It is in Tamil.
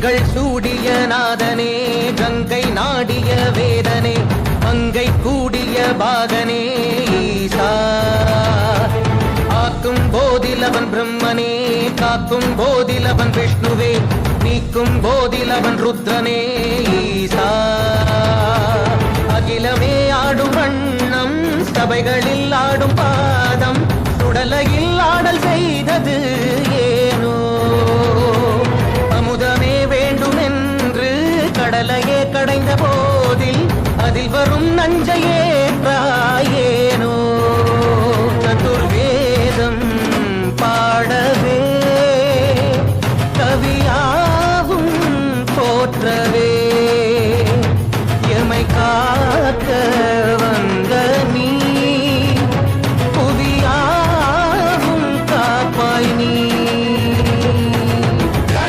கண்கள் சூடிய நாதனே கங்கை நாடிய வேதனே மங்கை கூடிய பாகனே ஈசா. ஆக்கும் போதிலவன் பிரம்மனே காக்கும் போதிலவன் விஷ்ணுவே நீக்கும் போதிலவன் ருத்ரனே ஈசா. அகிலமே ஆடும் வண்ணம் சபைகளில் ஆடும் பாதம் சுடலையில் ஆடல் செய்தது. கடைந்த போதில் அதில் வரும் நஞ்சையே ராயேனோ சதுர்வேதம் பாடவே கவியாவும் போற்றவே.